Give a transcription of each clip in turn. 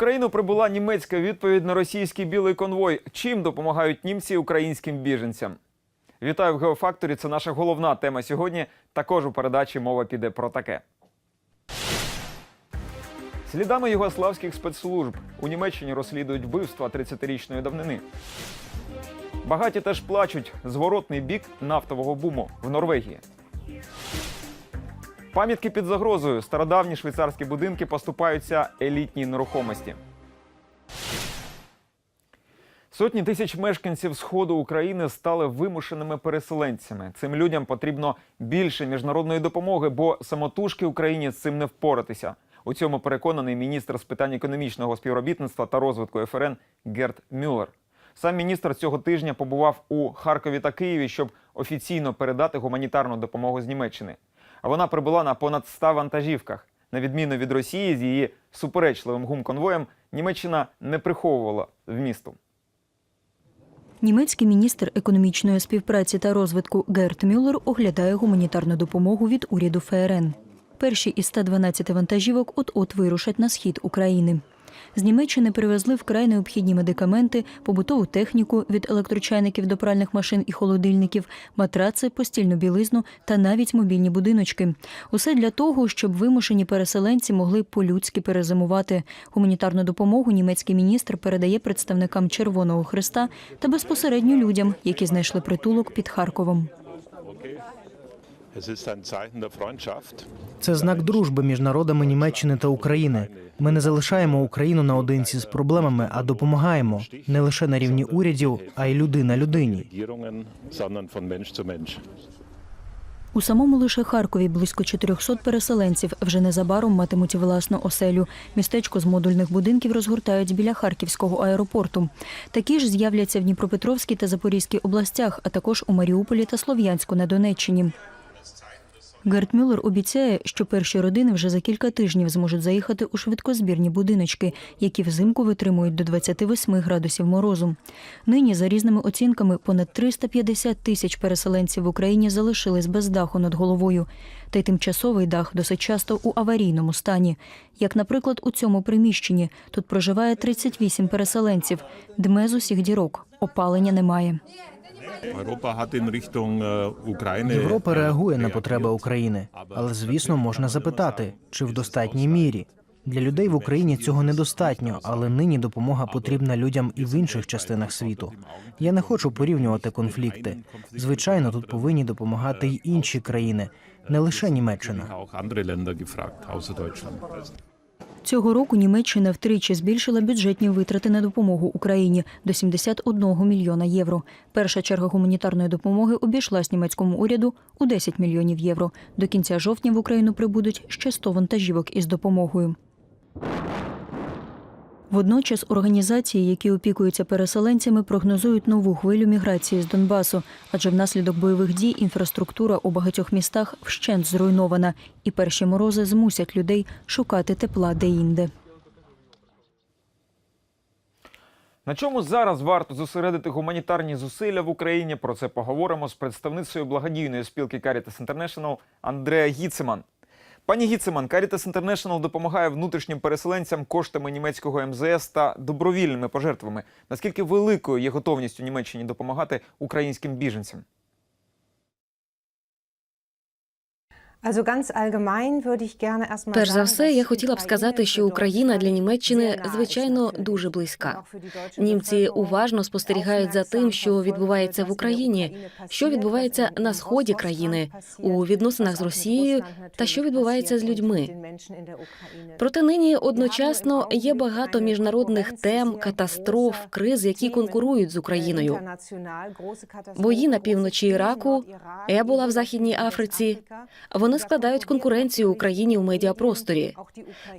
Україну прибула німецька відповідь на російський білий конвой. Чим допомагають німці українським біженцям? Вітаю в Геофакторі. Це наша головна тема сьогодні. Також у передачі мова піде про таке. Слідами югославських спецслужб у Німеччині розслідують вбивства 30-річної давнини. Багаті теж плачуть зворотний бік нафтового буму в Норвегії. Пам'ятки під загрозою. Стародавні швейцарські будинки поступаються елітній нерухомості. Сотні тисяч мешканців сходу України стали вимушеними переселенцями. Цим людям потрібно більше міжнародної допомоги, бо самотужки Україні з цим не впоратися. У цьому переконаний міністр з питань економічного співробітництва та розвитку ФРН Герт Мюллер. Сам міністр цього тижня побував у Харкові та Києві, щоб офіційно передати гуманітарну допомогу з Німеччини. Вона прибула на понад 100 вантажівках. На відміну від Росії, з її суперечливим гумконвоєм, Німеччина не приховувала вмісту. Німецький міністр економічної співпраці та розвитку Герт Мюллер оглядає гуманітарну допомогу від уряду ФРН. Перші із 112 вантажівок от-от вирушать на схід України. З Німеччини привезли вкрай необхідні медикаменти, побутову техніку від електрочайників до пральних машин і холодильників, матраци, постільну білизну та навіть мобільні будиночки. Усе для того, щоб вимушені переселенці могли по-людськи перезимувати. Гуманітарну допомогу німецький міністр передає представникам Червоного Христа та безпосередньо людям, які знайшли притулок під Харковом. Це знак дружби між народами Німеччини та України. Ми не залишаємо Україну наодинці з проблемами, а допомагаємо не лише на рівні урядів, а й людина людині. У самому лише Харкові близько 400 переселенців вже незабаром матимуть власну оселю. Містечко з модульних будинків розгортають біля Харківського аеропорту. Такі ж з'являться в Дніпропетровській та Запорізькій областях, а також у Маріуполі та Слов'янську на Донеччині. Герт Мюллер обіцяє, що перші родини вже за кілька тижнів зможуть заїхати у швидкозбірні будиночки, які взимку витримують до 28 градусів морозу. Нині, за різними оцінками, понад 350 тисяч переселенців в Україні залишились без даху над головою. Та й тимчасовий дах досить часто у аварійному стані. Як, наприклад, у цьому приміщенні тут проживає 38 переселенців, дме з усіх дірок, опалення немає. Äh, Європа реагує на потреби України, але звісно можна запитати, чи в достатній мірі. Для людей в Україні цього недостатньо, але нині допомога потрібна людям і в інших частинах світу. Я не хочу порівнювати конфлікти. Звичайно, тут повинні допомагати й інші країни, не лише Німеччина. Цього року Німеччина втричі збільшила бюджетні витрати на допомогу Україні до 71 мільйона євро. Перша черга гуманітарної допомоги обійшлась німецькому уряду у 10 мільйонів євро. До кінця жовтня в Україну прибудуть ще 100 вантажівок із допомогою. Водночас організації, які опікуються переселенцями, прогнозують нову хвилю міграції з Донбасу, адже внаслідок бойових дій інфраструктура у багатьох містах вщент зруйнована, і перші морози змусять людей шукати тепла деінде. На чому зараз варто зосередити гуманітарні зусилля в Україні? Про це поговоримо з представницею благодійної спілки Caritas International Андреа Гіцеман. Пані Гіцеман, Caritas International допомагає внутрішнім переселенцям коштами німецького МЗС та добровільними пожертвами. Наскільки великою є готовність у Німеччині допомагати українським біженцям? Перш за все, я хотіла б сказати, що Україна для Німеччини звичайно дуже близька. Німці уважно спостерігають за тим, що відбувається в Україні, що відбувається на сході країни, у відносинах з Росією та що відбувається з людьми. Проте нині одночасно є багато міжнародних тем, катастроф, криз, які конкурують з Україною. Бої на півночі Іраку, ебола в Західній Африці. Вони складають конкуренцію Україні в медіапросторі.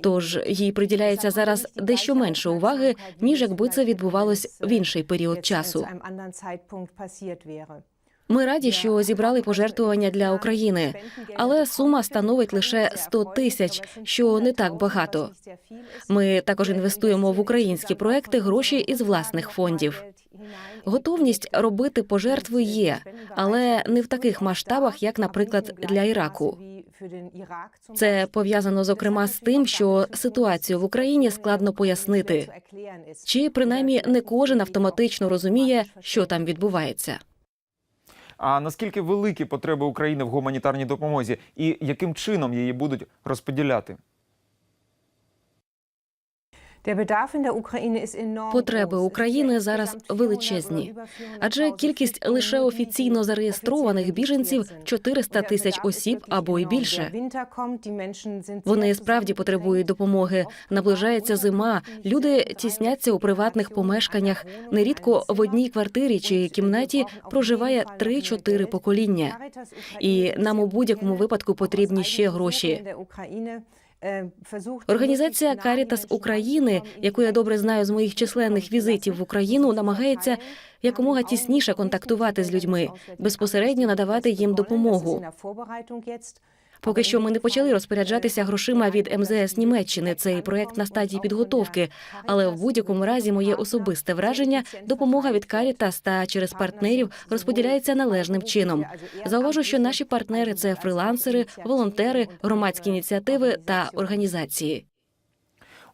Тож їй приділяється зараз дещо менше уваги, ніж якби це відбувалось в інший період часу. Ми раді, що зібрали пожертвування для України, але сума становить лише 100 тисяч, що не так багато. Ми також інвестуємо в українські проекти гроші із власних фондів. Готовність робити пожертви є, але не в таких масштабах, як, наприклад, для Іраку. Це пов'язано зокрема з тим, що ситуацію в Україні складно пояснити, чи принаймні не кожен автоматично розуміє, що там відбувається. А наскільки великі потреби України в гуманітарній допомозі і яким чином її будуть розподіляти? Потреби України зараз величезні, адже кількість лише офіційно зареєстрованих біженців 400 тисяч осіб або й більше. Вони справді потребують допомоги. Наближається зима. Люди тісняться у приватних помешканнях. Нерідко в одній квартирі чи кімнаті проживає 3-4 покоління. І нам у будь-якому випадку потрібні ще гроші. Організація Карітас України, яку я добре знаю з моїх численних візитів в Україну, намагається якомога тісніше контактувати з людьми, безпосередньо надавати їм допомогу. Поки що ми не почали розпоряджатися грошима від МЗС Німеччини. Цей проект на стадії підготовки. Але в будь-якому разі моє особисте враження допомога від Карітас та через партнерів розподіляється належним чином. Зауважу, що наші партнери це фрилансери, волонтери, громадські ініціативи та організації.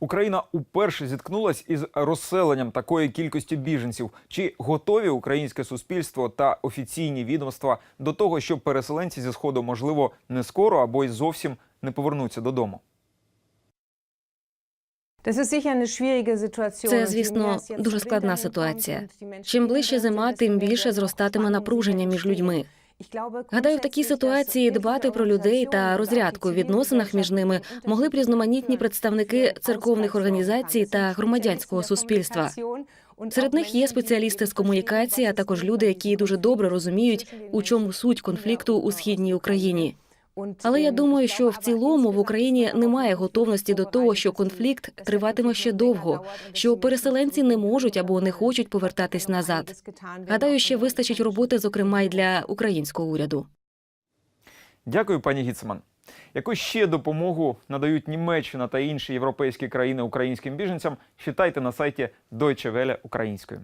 Україна уперше зіткнулась із розселенням такої кількості біженців. Чи готові українське суспільство та офіційні відомства до того, що переселенці зі сходу можливо не скоро або й зовсім не повернуться додому? Це, звісно, дуже складна ситуація. Чим ближче зима, тим більше зростатиме напруження між людьми. Гадаю, в такій ситуації дбати про людей та розрядку в відносинах між ними могли б різноманітні представники церковних організацій та громадянського суспільства. Серед них є спеціалісти з комунікації, а також люди, які дуже добре розуміють, у чому суть конфлікту у східній Україні. Але я думаю, що в цілому в Україні немає готовності до того, що конфлікт триватиме ще довго, що переселенці не можуть або не хочуть повертатись назад. Гадаю, ще вистачить роботи, зокрема й для українського уряду. Дякую, пані Гіцман. Яку ще допомогу надають Німеччина та інші європейські країни українським біженцям? Читайте на сайті Deutsche Welle українською.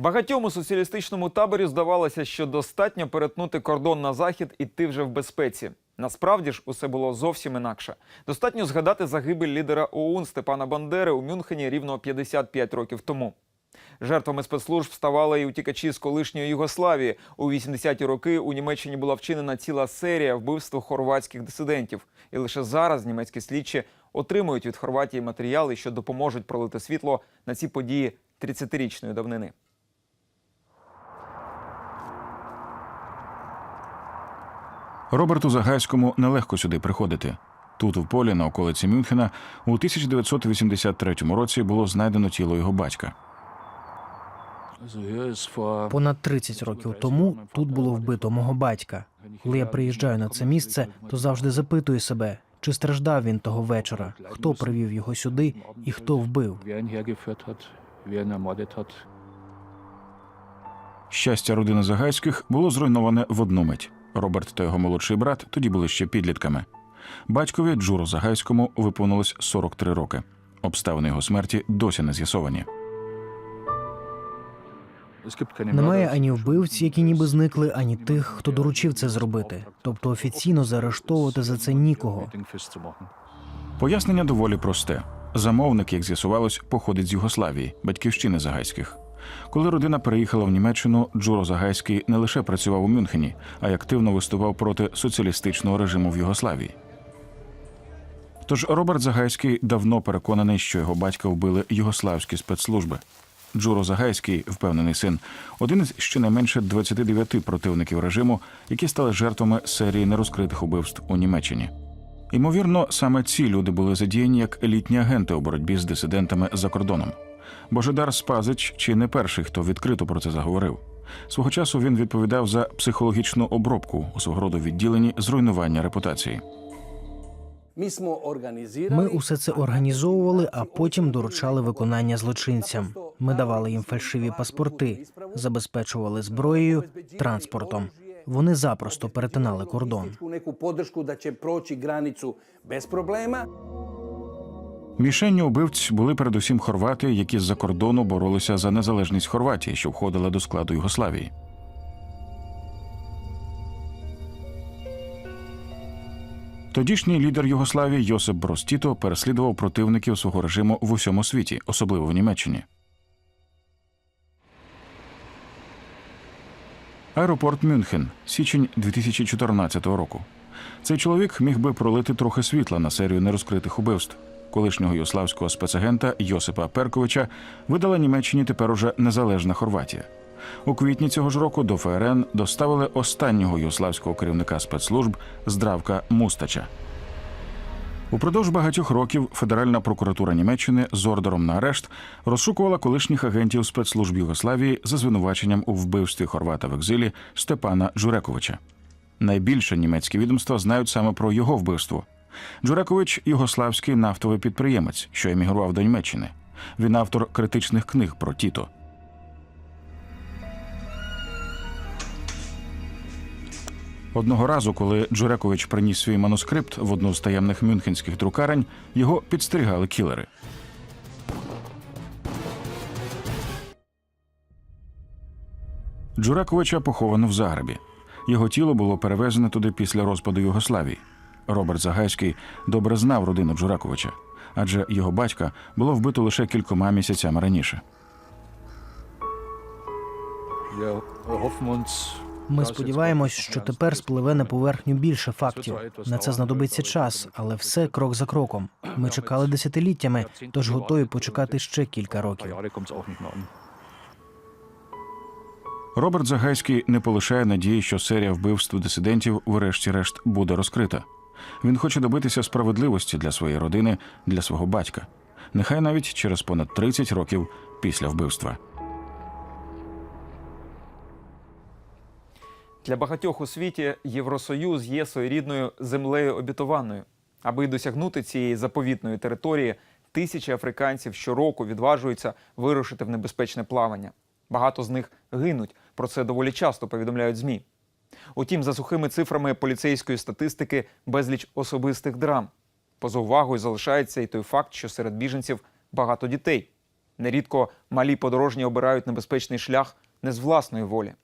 Багатьом у соціалістичному таборі здавалося, що достатньо перетнути кордон на захід і ти вже в безпеці. Насправді ж усе було зовсім інакше. Достатньо згадати загибель лідера ОУН Степана Бандери у Мюнхені рівно 55 років тому. Жертвами спецслужб ставали і утікачі з колишньої Югославії. У 80-ті роки у Німеччині була вчинена ціла серія вбивств хорватських дисидентів. І лише зараз німецькі слідчі отримують від Хорватії матеріали, що допоможуть пролити світло на ці події 30-річної давнини. Роберту Загайському нелегко сюди приходити. Тут, в полі на околиці Мюнхена, у 1983 році було знайдено тіло його батька. Понад 30 років тому тут було вбито мого батька. Коли я приїжджаю на це місце, то завжди запитую себе, чи страждав він того вечора, хто привів його сюди і хто вбив. Щастя родини Загайських було зруйноване в одну мить. Роберт та його молодший брат тоді були ще підлітками. Батькові Джуру Загайському виповнилось 43 роки. Обставини його смерті досі не з'ясовані. Немає ані вбивць, які ніби зникли, ані тих, хто доручив це зробити. Тобто офіційно заарештовувати за це нікого. Пояснення доволі просте. Замовник, як з'ясувалось, походить з Югославії, батьківщини Загайських. Коли родина переїхала в Німеччину, Джуро Загайський не лише працював у Мюнхені, а й активно виступав проти соціалістичного режиму в Югославії. Тож Роберт Загайський давно переконаний, що його батька вбили югославські спецслужби. Джуро Загайський, впевнений син, один із щонайменше 29 противників режиму, які стали жертвами серії нерозкритих убивств у Німеччині. Ймовірно, саме ці люди були задіяні як елітні агенти у боротьбі з дисидентами за кордоном. Божидар Спазич чи не перший, хто відкрито про це заговорив. Свого часу він відповідав за психологічну обробку у свого роду відділенні зруйнування репутації. Ми усе це організовували, а потім доручали виконання злочинцям. Ми давали їм фальшиві паспорти, забезпечували зброєю, транспортом. Вони запросто перетинали кордон. neku podršku Мішенню убивць були передусім хорвати, які з-за кордону боролися за незалежність Хорватії, що входила до складу Югославії. Тодішній лідер Югославії Йосип Брос Тіто переслідував противників свого режиму в усьому світі, особливо в Німеччині. Аеропорт Мюнхен, січень 2014 року. Цей чоловік міг би пролити трохи світла на серію нерозкритих убивств. Колишнього югославського спецагента Йосипа Перковича видала Німеччині тепер уже незалежна Хорватія. У квітні цього ж року до ФРН доставили останнього югославського керівника спецслужб Здравка Мустача. Упродовж багатьох років Федеральна прокуратура Німеччини з ордером на арешт розшукувала колишніх агентів спецслужб Югославії за звинуваченням у вбивстві хорвата в екзилі Степана Джурековича. Найбільше німецькі відомства знають саме про його вбивство. Джурекович югославський нафтовий підприємець, що емігрував до Німеччини. Він автор критичних книг про Тіто. Одного разу, коли Джурекович приніс свій манускрипт в одну з таємних мюнхенських друкарень, його підстерігали кілери. Джураковича поховано в Загребі. Його тіло було перевезене туди після розпаду Югославії. Роберт Загайський добре знав родину Джураковича, адже його батька було вбито лише кількома місяцями раніше. Ми сподіваємось, що тепер спливе на поверхню більше фактів. На це знадобиться час, але все крок за кроком. Ми чекали десятиліттями, тож готові почекати ще кілька років. Роберт Загайський не полишає надії, що серія вбивств дисидентів, врешті-решт, буде розкрита. Він хоче добитися справедливості для своєї родини, для свого батька, нехай навіть через понад 30 років після вбивства. Для багатьох у світі Євросоюз є своєрідною землею обітованою. Аби досягнути цієї заповітної території, тисячі африканців щороку відважуються вирушити в небезпечне плавання. Багато з них гинуть. Про це доволі часто повідомляють ЗМІ. Утім, за сухими цифрами поліцейської статистики безліч особистих драм. Поза увагою залишається і той факт, що серед біженців багато дітей. Нерідко малі подорожні обирають небезпечний шлях не з власної волі.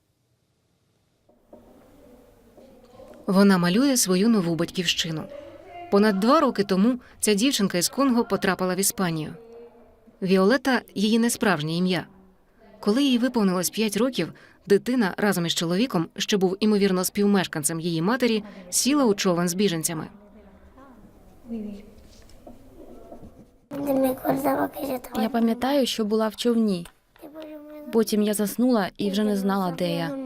Вона малює свою нову батьківщину. Понад два роки тому ця дівчинка із Конго потрапила в Іспанію. Віолета її несправжнє ім'я. Коли їй виповнилось 5 років, дитина разом із чоловіком, що був імовірно співмешканцем її матері, сіла у човен з біженцями. Я пам'ятаю, що була в човні. Потім я заснула і вже не знала, де я.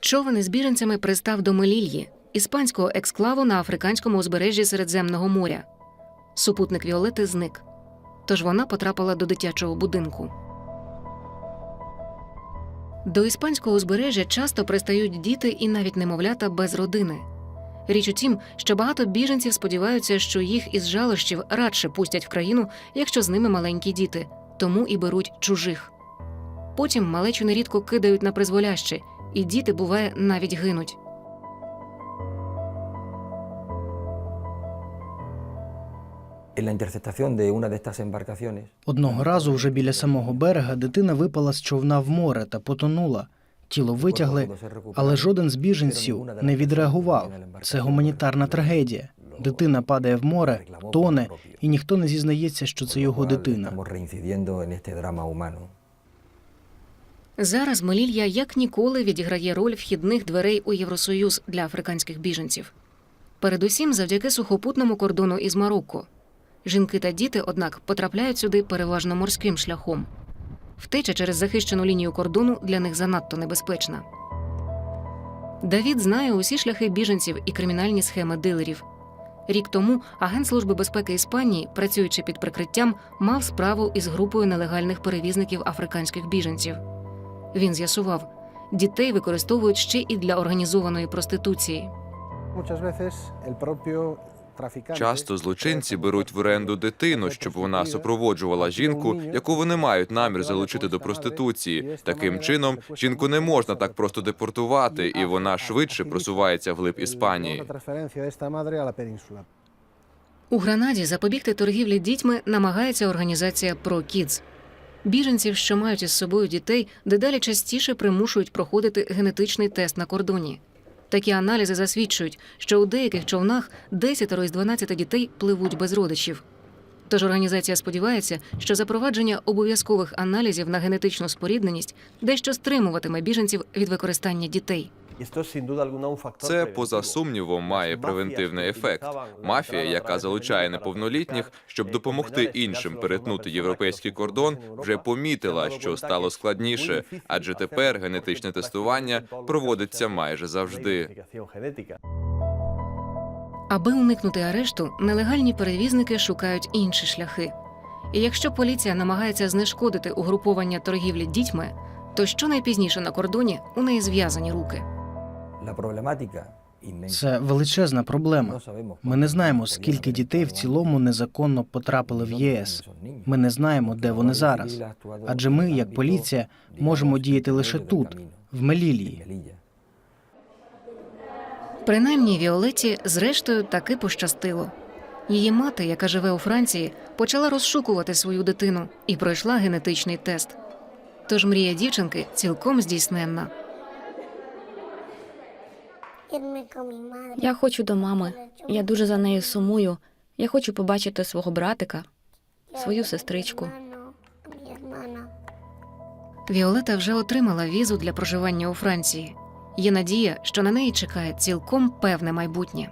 Човен із біженцями пристав до Мелільї, іспанського ексклаву на африканському узбережжі Середземного моря. Супутник Віолети зник, тож вона потрапила до дитячого будинку. До іспанського узбережжя часто пристають діти і навіть немовлята без родини. Річ у тім, що багато біженців сподіваються, що їх із жалощів радше пустять в країну, якщо з ними маленькі діти, тому і беруть чужих. Потім малечу нерідко кидають на призволяще, і діти, буває, навіть гинуть. Одного разу, вже біля самого берега, дитина випала з човна в море та потонула. Тіло витягли, але жоден з біженців не відреагував. Це гуманітарна трагедія. Дитина падає в море, тоне, і ніхто не зізнається, що це його дитина. Зараз Мелілья як ніколи відіграє роль вхідних дверей у Євросоюз для африканських біженців. Передусім завдяки сухопутному кордону із Марокко. Жінки та діти, однак, потрапляють сюди переважно морським шляхом. Втеча через захищену лінію кордону для них занадто небезпечна. Давід знає усі шляхи біженців і кримінальні схеми дилерів. Рік тому агент Служби безпеки Іспанії, працюючи під прикриттям, мав справу із групою нелегальних перевізників африканських біженців. Він з'ясував, дітей використовують ще і для організованої проституції. Часто злочинці беруть в оренду дитину, щоб вона супроводжувала жінку, яку вони мають намір залучити до проституції. Таким чином, жінку не можна так просто депортувати, і вона швидше просувається вглиб Іспанії. У Гранаді запобігти торгівлі дітьми намагається організація ProKids. Біженців, що мають із собою дітей, дедалі частіше примушують проходити генетичний тест на кордоні. Такі аналізи засвідчують, що у деяких човнах 10 із 12 дітей пливуть без родичів. Тож організація сподівається, що запровадження обов'язкових аналізів на генетичну спорідненість дещо стримуватиме біженців від використання дітей. Це поза сумнівом має превентивний ефект. Мафія, яка залучає неповнолітніх, щоб допомогти іншим перетнути європейський кордон, вже помітила, що стало складніше, адже тепер генетичне тестування проводиться майже завжди. Аби уникнути арешту, нелегальні перевізники шукають інші шляхи. І якщо поліція намагається знешкодити угруповання торгівлі дітьми, то що найпізніше на кордоні у неї зв'язані руки. Це величезна проблема. Ми не знаємо, скільки дітей в цілому незаконно потрапили в ЄС. Ми не знаємо, де вони зараз. Адже ми, як поліція, можемо діяти лише тут, в Мелілії. Принаймні Віолеті, зрештою, таки пощастило. Її мати, яка живе у Франції, почала розшукувати свою дитину і пройшла генетичний тест. Тож мрія дівчинки цілком здійсненна. Я хочу до мами. Я дуже за нею сумую. Я хочу побачити свого братика, свою сестричку. Віолета вже отримала візу для проживання у Франції. Є надія, що на неї чекає цілком певне майбутнє.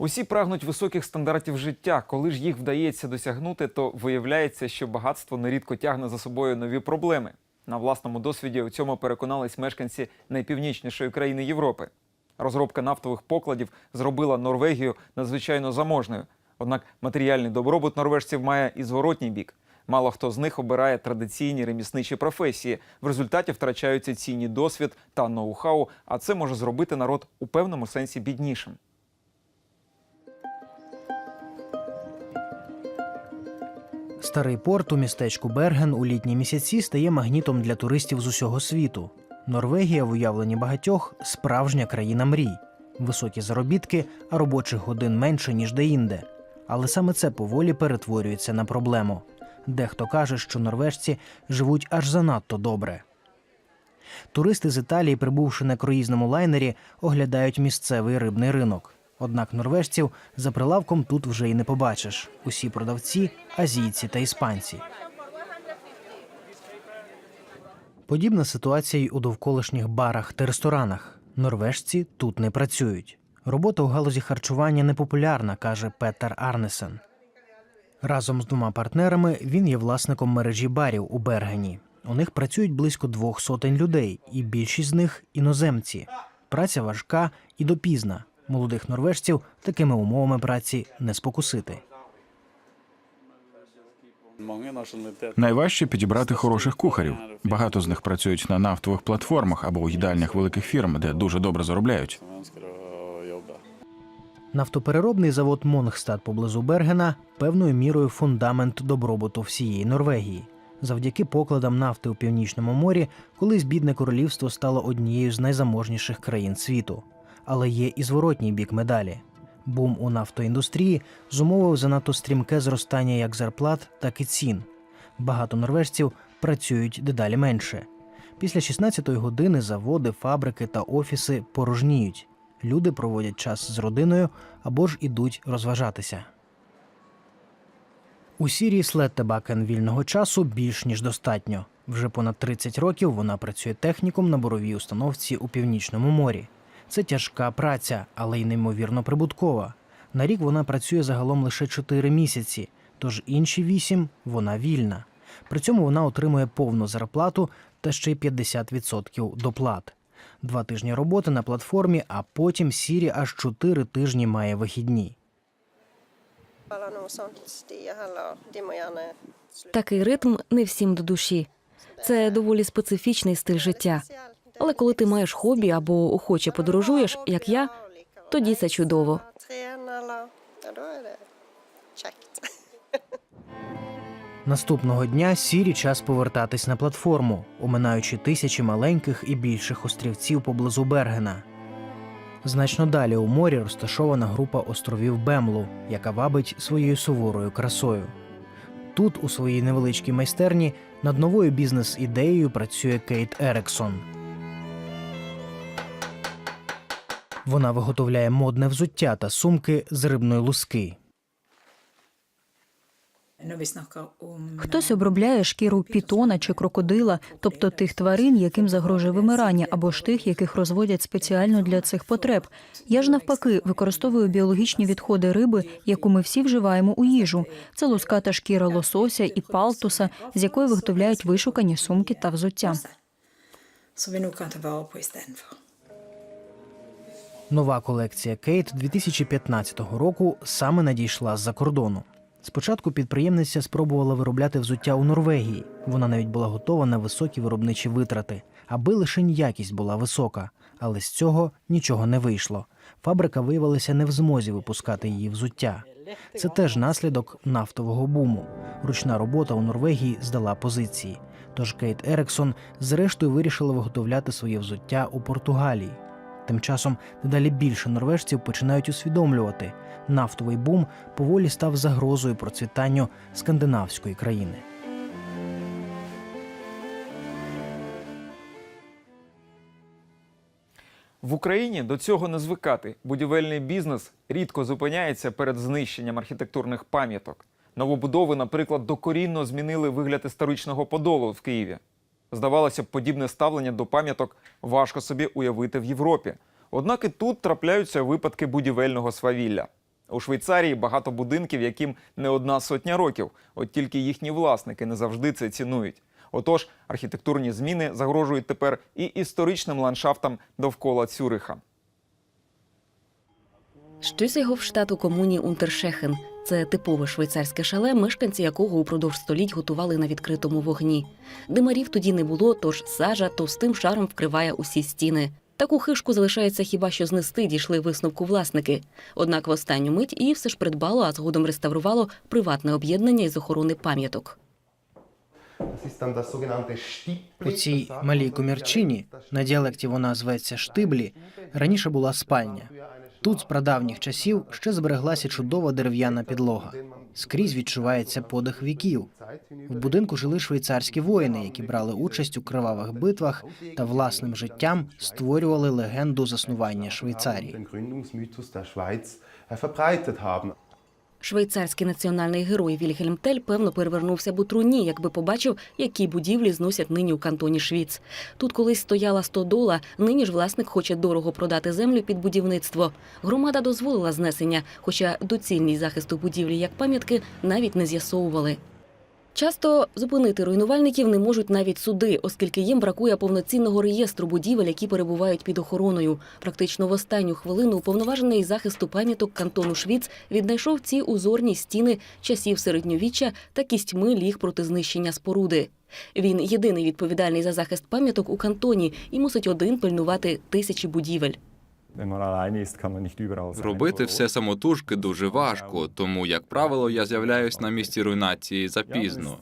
Усі прагнуть високих стандартів життя. Коли ж їх вдається досягнути, то виявляється, що багатство нерідко тягне за собою нові проблеми. На власному досвіді у цьому переконались мешканці найпівнічнішої країни Європи. Розробка нафтових покладів зробила Норвегію надзвичайно заможною. Однак матеріальний добробут норвежців має і зворотній бік. Мало хто з них обирає традиційні ремісничі професії. В результаті втрачаються цінні досвід та ноу-хау, а це може зробити народ у певному сенсі біднішим. Старий порт у містечку Берген у літні місяці стає магнітом для туристів з усього світу. Норвегія в уявленні багатьох справжня країна мрій. Високі заробітки, а робочих годин менше, ніж деінде. Але саме це поволі перетворюється на проблему. Дехто каже, що норвежці живуть аж занадто добре. Туристи з Італії, прибувши на круїзному лайнері, оглядають місцевий рибний ринок. Однак норвежців за прилавком тут вже й не побачиш. Усі продавці азійці та іспанці. Подібна ситуація й у довколишніх барах та ресторанах. Норвежці тут не працюють. Робота у галузі харчування непопулярна, каже Петер Арнесен. Разом з двома партнерами він є власником мережі барів у Бергені. У них працюють близько двох сотень людей, і більшість з них іноземці. Праця важка і допізна. Молодих норвежців такими умовами праці не спокусити. Найважче підібрати хороших кухарів. Багато з них працюють на нафтових платформах або у їдальнях великих фірм, де дуже добре заробляють. Нафтопереробний завод Монгстад поблизу Бергена певною мірою фундамент добробуту всієї Норвегії. Завдяки покладам нафти у північному морі, колись бідне королівство стало однією з найзаможніших країн світу. Але є і зворотній бік медалі. Бум у нафтоіндустрії зумовив занадто стрімке зростання як зарплат, так і цін. Багато норвежців працюють дедалі менше. Після 16-ї години заводи, фабрики та офіси порожніють. Люди проводять час з родиною або ж ідуть розважатися. У Сірії Слеттебакен вільного часу більш ніж достатньо. Вже понад 30 років вона працює техніком на буровій установці у північному морі. Це тяжка праця, але й неймовірно прибуткова. На рік вона працює загалом лише 4 місяці, тож інші 8 вона вільна. При цьому вона отримує повну зарплату та ще й 50% доплат. Два тижні роботи на платформі, а потім Сірі аж 4 тижні має вихідні. Такий ритм не всім до душі. Це доволі специфічний стиль життя. Але коли ти маєш хобі або охоче подорожуєш, як я, тоді це чудово. Наступного дня сірі час повертатись на платформу, оминаючи тисячі маленьких і більших острівців поблизу Бергена. Значно далі у морі розташована група островів Бемлу, яка вабить своєю суворою красою. Тут, у своїй невеличкій майстерні, над новою бізнес-ідеєю працює Кейт Ерексон. Вона виготовляє модне взуття та сумки з рибної луски. Хтось обробляє шкіру пітона чи крокодила, тобто тих тварин, яким загрожує вимирання, або ж тих, яких розводять спеціально для цих потреб. Я ж навпаки використовую біологічні відходи риби, яку ми всі вживаємо у їжу. Це луската шкіра лосося і палтуса, з якої виготовляють вишукані сумки та взуття. Нова колекція Кейт 2015 року саме надійшла з-за кордону. Спочатку підприємниця спробувала виробляти взуття у Норвегії. Вона навіть була готова на високі виробничі витрати, аби лише якість була висока. Але з цього нічого не вийшло. Фабрика виявилася не в змозі випускати її взуття. Це теж наслідок нафтового буму. Ручна робота у Норвегії здала позиції. Тож Кейт Ерексон зрештою вирішила виготовляти своє взуття у Португалії. Тим часом дедалі більше норвежців починають усвідомлювати, нафтовий бум поволі став загрозою процвітанню скандинавської країни. В Україні до цього не звикати. Будівельний бізнес рідко зупиняється перед знищенням архітектурних пам'яток. Новобудови, наприклад, докорінно змінили вигляд історичного подолу в Києві. Здавалося б, подібне ставлення до пам'яток важко собі уявити в Європі. Однак і тут трапляються випадки будівельного свавілля. У Швейцарії багато будинків, яким не одна сотня років, от тільки їхні власники не завжди це цінують. Отож, архітектурні зміни загрожують тепер і історичним ландшафтам довкола Цюриха. Штюсігов штат у комуні Унтершехен. Це типове швейцарське шале, мешканці якого упродовж століть готували на відкритому вогні. Димарів тоді не було, тож сажа товстим шаром вкриває усі стіни. Таку хишку залишається хіба що знести дійшли висновку власники. Однак в останню мить і все ж придбало, а згодом реставрувало приватне об'єднання із охорони пам'яток. У цій малій комірчині, на діалекті вона зветься штиблі, раніше була спальня. Тут з прадавніх часів ще збереглася чудова дерев'яна підлога. Скрізь відчувається подих віків. В будинку жили швейцарські воїни, які брали участь у кривавих битвах та власним життям створювали легенду заснування Швейцарії. Швейцарський національний герой Вільгельм Тель певно перевернувся б у труні, якби побачив, які будівлі зносять нині у кантоні Швіц. Тут колись стояла стодола, нині ж власник хоче дорого продати землю під будівництво. Громада дозволила знесення, хоча доцільність захисту будівлі як пам'ятки навіть не з'ясовували. Часто зупинити руйнувальників не можуть навіть суди, оскільки їм бракує повноцінного реєстру будівель, які перебувають під охороною. Практично в останню хвилину уповноважений захисту пам'яток кантону Швіц віднайшов ці узорні стіни часів середньовіччя та кістьми ліг проти знищення споруди. Він єдиний відповідальний за захист пам'яток у кантоні і мусить один пильнувати тисячі будівель. Робити все самотужки дуже важко, тому, як правило, я з'являюсь на місці руйнації запізно.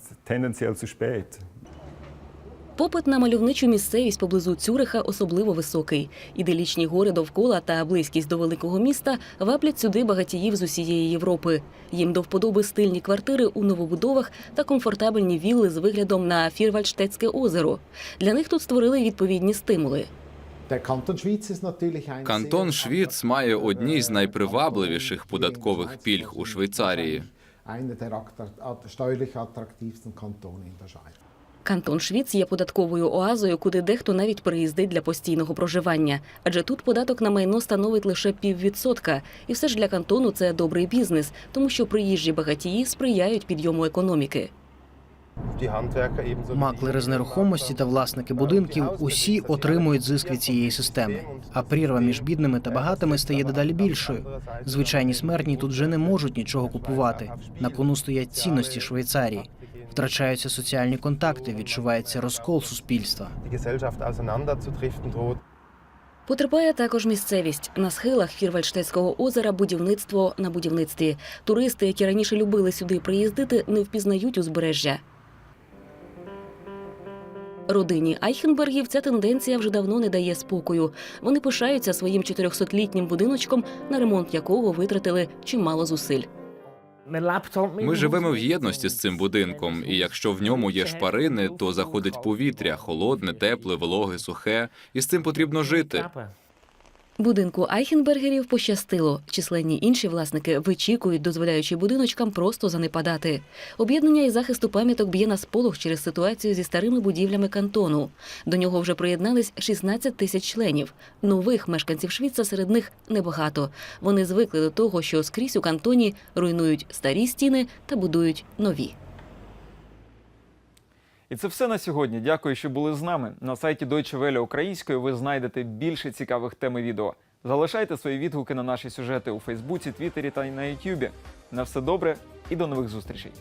Попит на мальовничу місцевість поблизу Цюриха особливо високий. Іделічні гори довкола та близькість до великого міста ваблять сюди багатіїв з усієї Європи. Їм до вподоби стильні квартири у новобудовах та комфортабельні вілли з виглядом на Фірвальштетське озеро. Для них тут створили відповідні стимули. Кантон Швіц має одні з найпривабливіших податкових пільг у Швейцарії. Кантон Швіц є податковою оазою, куди дехто навіть приїздить для постійного проживання. Адже тут податок на майно становить лише піввідсотка. І все ж для кантону це добрий бізнес, тому що приїжджі багатії сприяють підйому економіки. Маклери з нерухомості та власники будинків усі отримують зиск від цієї системи. А прірва між бідними та багатими стає дедалі більшою. Звичайні смертні тут вже не можуть нічого купувати. На кону стоять цінності Швейцарії. Втрачаються соціальні контакти, відчувається розкол суспільства. Потерпає також місцевість на схилах Фірвальштетського озера. Будівництво на будівництві. Туристи, які раніше любили сюди приїздити, не впізнають узбережжя. Родині Айхенбергів ця тенденція вже давно не дає спокою. Вони пишаються своїм 400-літнім будиночком, на ремонт якого витратили чимало зусиль. Ми живемо в єдності з цим будинком, і якщо в ньому є шпарини, то заходить повітря холодне, тепле, вологе, сухе, і з цим потрібно жити. Будинку Айхенбергерів пощастило. Численні інші власники вичікують, дозволяючи будиночкам просто занепадати. Об'єднання із захисту пам'яток б'є на сполох через ситуацію зі старими будівлями кантону. До нього вже приєднались 16 тисяч членів. Нових мешканців Швіца серед них небагато. Вони звикли до того, що скрізь у кантоні руйнують старі стіни та будують нові. І це все на сьогодні. Дякую, що були з нами. На сайті Deutsche Welle українською ви знайдете більше цікавих тем і відео. Залишайте свої відгуки на наші сюжети у Фейсбуці, Твіттері та на Ютубі. На все добре і до нових зустрічей.